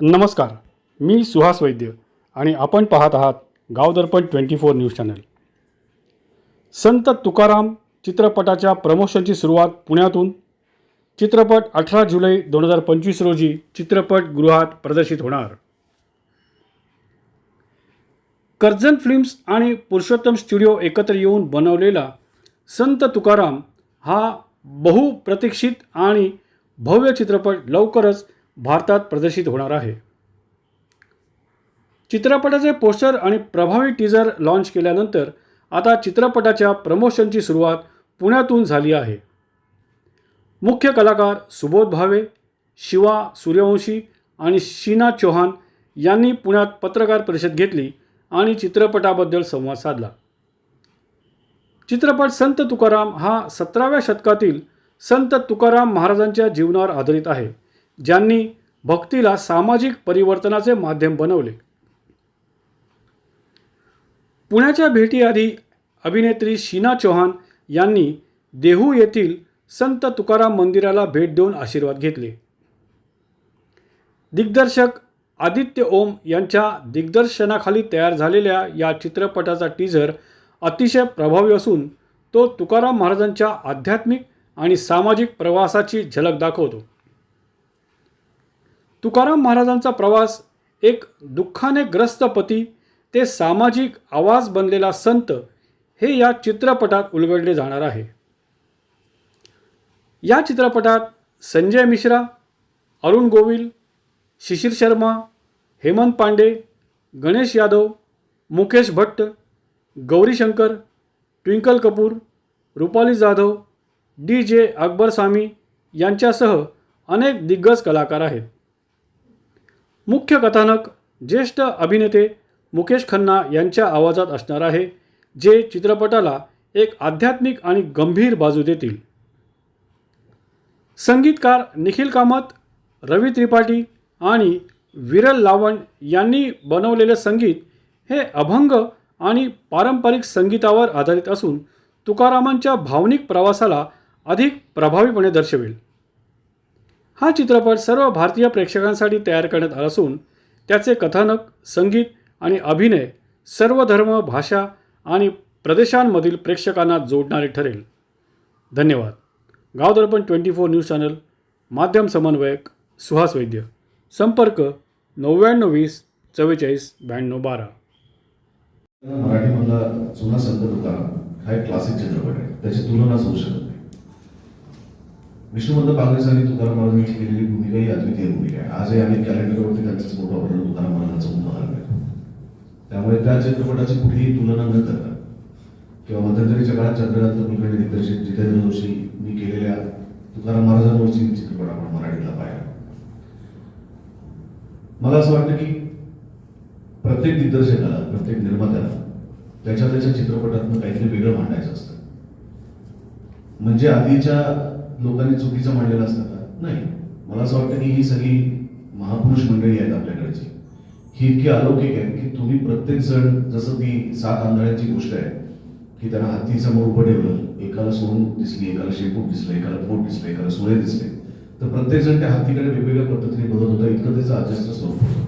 नमस्कार मी सुहास वैद्य आणि आपण पाहत आहात Gavdarpan twenty four news channel. Sant Tukaram चित्रपटाच्या प्रमोशनची सुरुवात पुण्यातून. चित्रपट अठरा जुलै दोन हजार पंचवीस रोजी चित्रपटगृहात प्रदर्शित होणार. कर्जन फिल्म्स आणि पुरुषोत्तम स्टुडिओ एकत्र येऊन बनवलेला संत तुकाराम हा बहुप्रतीक्षित आणि भव्य चित्रपट लवकरच भारतात प्रदर्शित होणार आहे. चित्रपटाचे पोस्टर आणि प्रभावी टीजर लॉन्च केल्यानंतर आता चित्रपटाच्या प्रमोशनची सुरुवात पुण्यातून झाली आहे. मुख्य कलाकार सुबोध भावे शिवा सूर्यवंशी आणि शीना चौहान यांनी पुण्यात पत्रकार परिषद घेतली आणि चित्रपटाबद्दल संवाद साधला. चित्रपट संत तुकाराम हा सतराव्या शतकातील संत तुकाराम महाराजांच्या जीवनावर आधारित आहे ज्यांनी भक्तीला सामाजिक परिवर्तनाचे माध्यम बनवले. पुण्याच्या भेटीआधी अभिनेत्री शीना चौहान यांनी देहू येथील संत तुकाराम मंदिराला भेट देऊन आशीर्वाद घेतले. दिग्दर्शक आदित्य ओम यांच्या दिग्दर्शनाखाली तयार झालेल्या या चित्रपटाचा टीझर अतिशय प्रभावी असून तो तुकाराम महाराजांच्या आध्यात्मिक आणि सामाजिक प्रवासाची झलक दाखवतो. तुकाराम महाराजांचा प्रवास एक दुःखाने ग्रस्त पती ते सामाजिक आवाज बनलेला संत हे या चित्रपटात उलगडले जाणार आहे. या चित्रपटात Sanjay Mishra Arun Govil Shishir Sharma Hemant Pandey Ganesh Yadav Mukesh Bhatt Gaurishankar Twinkle Kapoor Rupali Jadhav D J Akbar Sami यांच्यासह अनेक दिग्गज कलाकार आहेत. मुख्य कथानक ज्येष्ठ अभिनेते मुकेश खन्ना यांच्या आवाजात असणार आहे जे चित्रपटाला एक आध्यात्मिक आणि गंभीर बाजू देतील. संगीतकार निखिल कामत रवी त्रिपाठी आणि विरल लावण यांनी बनवलेले संगीत हे अभंग आणि पारंपरिक संगीतावर आधारित असून तुकारामांच्या भावनिक प्रवासाला अधिक प्रभावीपणे दर्शवेल. हा चित्रपट सर्व भारतीय प्रेक्षकांसाठी तयार करण्यात आला असून त्याचे कथानक संगीत आणि अभिनय सर्व धर्म भाषा आणि प्रदेशांमधील प्रेक्षकांना जोडणारे ठरेल. धन्यवाद. Gavdarpan twenty four news channel माध्यम समन्वयक सुहास वैद्य. संपर्क नव्याण्णव वीस चव्वेचाळीस ब्याण्णव बारा. मराठीमधला जुना संत होता हा एक क्लासिक चित्रपट आहे. त्याची तुलनाच होऊ शकत नाही विष्णुमंत पागरेसांनी तुकाराम महाराजांची केलेली भूमिका ही अद्वितीय भूमिका आहे. आजही अनेक कॅलेंडरवरती त्यांचं फोटो आपल्याला तुकाराम महाराजांचं उदाहरण आहे त्यामुळे त्या चित्रपटाची कुठेही तुलना न करता किंवा मध्यंतरीच्या काळात चंद्रकांत कुलकर्णी दिग्दर्शित जितेंद्र जोशींनी केलेल्या तुकाराम महाराजांवरची चित्रपट आपण मराठीला पाहिला. मला असं वाटतं की प्रत्येक दिग्दर्शकाला प्रत्येक निर्मात्याला त्याच्या त्याच्या चित्रपटातून काहीतरी वेगळं मांडायचं असतं. म्हणजे आधीच्या लोकांनी चुकीचं म्हणलेलं असतं का? नाही. मला असं वाटतं की ही सगळी महापुरुष मंडळी आहेत आपल्याकडची. ही इतकी अलौकिक आहे की तुम्ही प्रत्येक जण जसं ती सात आंधळ्यांची गोष्ट आहे की त्यांना हत्ती समोर उभं ठेवलं एकाला सोन दिसली एकाला शेपूट दिसलं एकाला पोट दिसलं एकाला सोळे दिसले. तर प्रत्येक जण त्या हत्तीकडे वेगवेगळ्या पद्धतीने बघत होता इतकं त्याचं अजस्त्र स्वरूप होतं.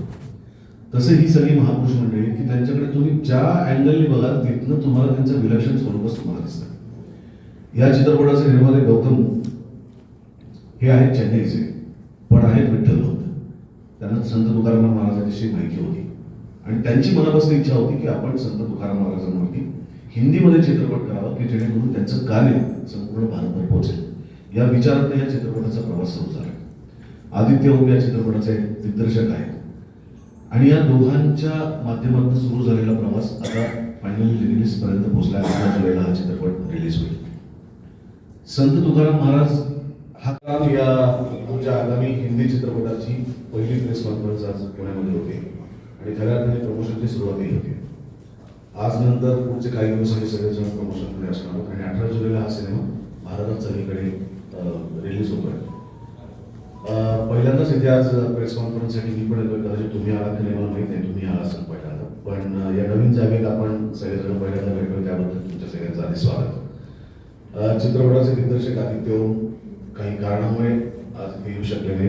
तसे ही सगळी महापुरुष मंडळी की त्यांच्याकडे तुम्ही ज्या अँगलने बघा तिथनं तुम्हाला त्यांचं विलक्षण स्वरूपच तुम्हाला दिसतं. या चित्रपटाचे निर्माते गौतम हे आहेत चेन्नईचे. पण आहेत विठ्ठल भक्त. त्यांना संत तुकाराम महाराजांविषयी माहिती होती. आणि त्यांची मनापासून इच्छा होती की आपण संत तुकाराम महाराजांवरती हिंदीमध्ये चित्रपट करावा की जेणेकरून त्यांचं कार्य संपूर्ण भारतभर पोहोचेल या विचारात या चित्रपटाचा प्रवास सुरू झाला. आदित्य ओम या चित्रपटाचे दिग्दर्शक आहेत. आणि या दोघांच्या माध्यमातून सुरू झालेला प्रवास आता फायनल रिलीज पर्यंत पोहोचला हा चित्रपट रिलीज होईल. संत तुकाराम महाराज हा काम या तुमच्या आगामी हिंदी चित्रपटाची पहिली प्रेस कॉन्फरन्स आज पुण्यामध्ये होते. आणि खऱ्या अर्थाने प्रमोशनची सुरुवातही होते. आज नंतर पुढचे काही दिवस हे सगळेजण प्रमोशनमध्ये असणार आहोत. आणि अठरा जुलैला हा सिनेमा भारतात सगळीकडे रिलीज होतो आहे पहिल्यांदाच इथे आज प्रेस कॉन्फरन्ससाठी मी पण कदाचित तुम्ही आलात की नाही मला माहीत नाही. तुम्ही आला असाल पहिल्यांदा. पण या नवीन जागेत आपण सगळेजण पहिल्यांदा भेटलो त्याबद्दल तुमच्या सगळ्यांचं आधी स्वागत. चित्रपटाचे दिग्दर्शक आदित्य ओम काही कारणामुळे आज येऊ शकले नाही